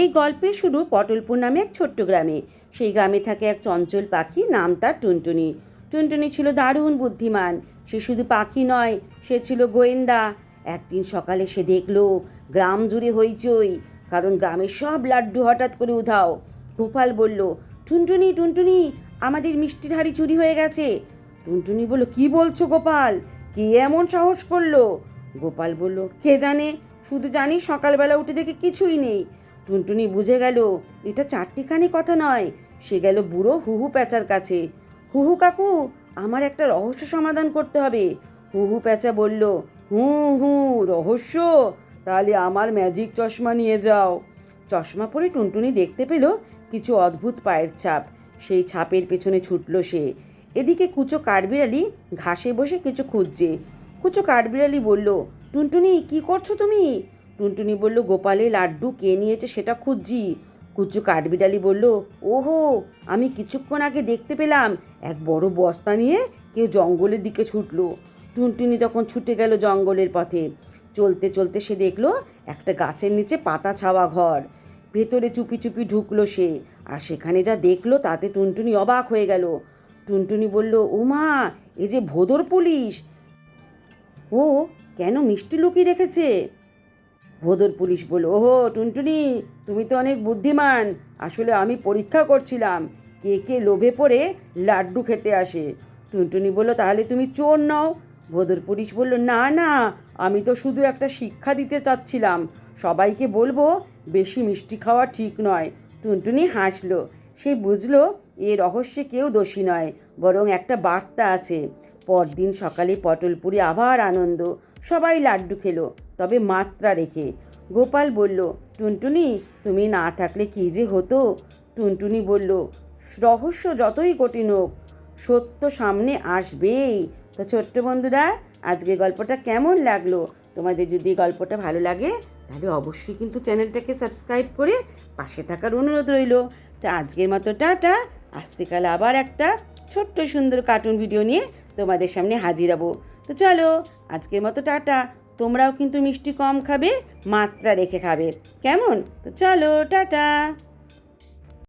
এই গল্পের শুরু পটলপুর নামে এক ছোট্ট গ্রামে। সেই গ্রামে থাকে এক চঞ্চল পাখি, নাম তার টুনটুনি। টুনটুনি ছিল দারুণ বুদ্ধিমান। সে শুধু পাখি নয়, সে ছিল গোয়েন্দা। একদিন সকালে সে দেখল, গ্রাম জুড়ে হইচই, কারণ গ্রামের সব লাড্ডু হঠাৎ করে উধাও। গোপাল বলল, টুনটুনি টুনটুনি, আমাদের মিষ্টির হাড়ি চুরি হয়ে গেছে। টুনটুনি বলল, কি বলছো গোপাল? কে এমন সাহস করল? গোপাল বলল, কে জানে? শুধু জানি সকালবেলা উঠে দেখে কিছুই নেই। টুনটুনি বুঝে গেল, এটা চারটিখানি কথা নয়। সে গেল বুড়ো হুহু প্যাঁচার কাছে। হুহু কাকু, আমার একটা রহস্য সমাধান করতে হবে। হুহু প্যাঁচা বলল, হু হু, রহস্য? তাহলে আমার ম্যাজিক চশমা নিয়ে যাও। চশমা পরে টুনটুনি দেখতে পেল কিছু অদ্ভুত পায়ের ছাপ। সেই ছাপের পেছনে ছুটল সে। এদিকে কুচো কাঠবিড়ালি ঘাসে বসে কিছু খুঁজছে। কুচো কাঠবিড়ালি বলল, টুনটুনি, কি করছ তুমি? টুনটুনি বলল, গোপালে লাড্ডু কে নিয়েছে সেটা খুঁজছি। কুচু কাঠবিড়ালি বলল, ওহো, আমি কিছুক্ষণ আগে দেখতে পেলাম, এক বড় বস্তা নিয়ে কেউ জঙ্গলের দিকে ছুটলো। টুনটুনি তখন ছুটে গেল জঙ্গলের পথে। চলতে চলতে সে দেখল, একটা গাছের নিচে পাতা ছাওয়া ঘর। ভেতরে চুপি চুপি ঢুকলো সে, আর সেখানে যা দেখল তাতে টুনটুনি অবাক হয়ে গেল। টুনটুনি বলল ও মা এ যে ভোদর পুলিশ! ও, কেন মিষ্টি লুকিয়ে রেখেছে? ভোদর পুলিশ বলল, ওহো, টুনটুনি, তুমি তো অনেক বুদ্ধিমান। আসলে আমি পরীক্ষা করছিলাম, কে কে লোভে পড়ে লাড্ডু খেতে আসে। টুনটুনি বলল, তাহলে তুমি চোর নও। ভোদর পুলিশ বলল, না না, আমি তো শুধু একটা শিক্ষা দিতে চাচ্ছিলাম। সবাইকে বলব, বেশি মিষ্টি খাওয়া ঠিক নয়। টুনটুনি হাসলো। সে বুঝলো, এ রহস্যে কেউ দোষী নয়, বরং একটা বার্তা আছে। পরদিন সকালে পটলপুরি আবার আনন্দ। সবাই লাড্ডু খেলো। তবে মাত্রা রেখে। গোপাল বলল, টুনটুনি, তুমি না থাকলে কী যে হতো? টুনটুনি বলল, রহস্য যতই কঠিন হোক, সত্য সামনে আসবেই। তো ছোট্ট বন্ধুরা, আজকে গল্পটা কেমন লাগল? তোমাদের যদি গল্পটা ভালো লাগে, তাহলে অবশ্যই কিন্তু চ্যানেলটাকে সাবস্ক্রাইব করে পাশে থাকার অনুরোধ রইল। তো আজকের মতো টাটা। আসছে কাল আবার একটা ছোট্ট সুন্দর কার্টুন ভিডিও নিয়ে তোমাদের সামনে হাজির হব। তো চলো, আজকের মতো টাটা। তোমরাও কিন্তু মিষ্টি কম খাবে মাত্রা রেখে খাবে। কেমন? তো চলো টাটা।